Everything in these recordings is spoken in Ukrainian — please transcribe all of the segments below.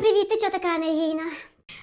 привіт, ти чого така енергійна?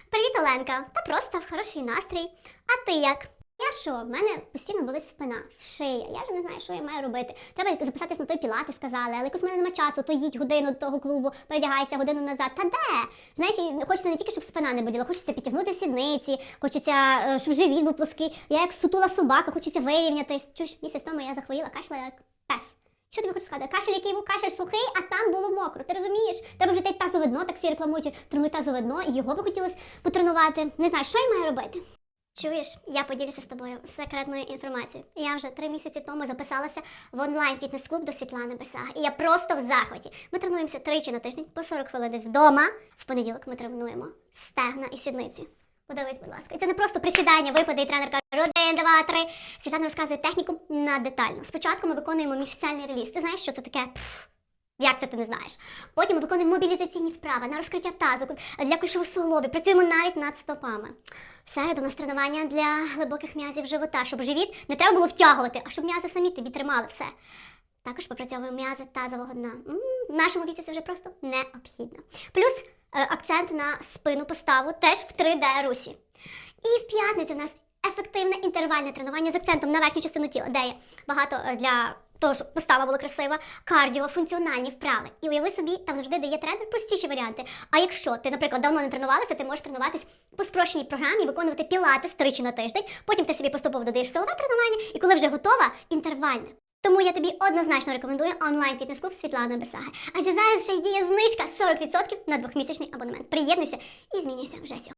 Привіт, Оленка. Та просто хороший настрій. А ти як? Я що, в мене постійно болить спина, шия. Я вже не знаю, що я маю робити. Треба записатись на той пілати, сказали, але якось в мене немає часу, то їдь годину до того клубу, передягайся годину назад. Та де? Знаєш, хочеться не тільки, щоб спина не боліла, хочеться підтягнути сідниці, хочеться, е, щоб живіт був плоский. Я як сутула собака, хочеться вирівнятись. Чуєш, місяць тому я захворіла, кашляла як пес. Що тобі хочу сказати? Кашель, який був кашель сухий, а там було мокро. Ти розумієш? Треба вже те тазове дно, так всі рекламують, тренуй тазове дно, і його би хотілося потренувати. Не знаю, що я маю робити. Чуєш, я поділюся з тобою секретною інформацією. Я вже три місяці тому записалася в онлайн фітнес-клуб до Світлани Бесага. І я просто в захваті. Ми тренуємося тричі на тиждень, по 40 хвилин десь вдома. В понеділок ми тренуємо стегна і сідниці. Подивись, будь ласка. Це не просто присідання, випади, і тренер каже два, три. Світлана розказує техніку на детально. Спочатку ми виконуємо міфіціальний реліз. Ти знаєш, що це таке? Пф. Як це ти не знаєш? Потім ми виконуємо мобілізаційні вправи на розкриття тазу для кульшових суглобів. Працюємо навіть над стопами. В середу у нас тренування для глибоких м'язів живота, щоб живіт не треба було втягувати, а щоб м'язи самі тобі тримали все. Також попрацьовуємо м'язи тазового дна. В нашому віці це вже просто необхідно. Плюс е, акцент на спину поставу теж в 3D русі. І в п'ятницю у нас ефективне інтервальне тренування з акцентом на верхню частину тіла, де є багато е, для того, щоб постава була красива, кардіо, функціональні вправи. І уяви собі, там завжди дає тренер простіші варіанти. А якщо ти, наприклад, давно не тренувалася, ти можеш тренуватись по спрощеній програмі, виконувати пілатес тричі на тиждень, потім ти собі поступово додаєш силове тренування, і коли вже готова, інтервальне. Тому я тобі однозначно рекомендую онлайн фітнес-клуб Світлани Бесаги. Адже зараз ще й діє знижка 40% на двохмісячний абонемент. Приєднуйся і змінюйся вже сьогодні.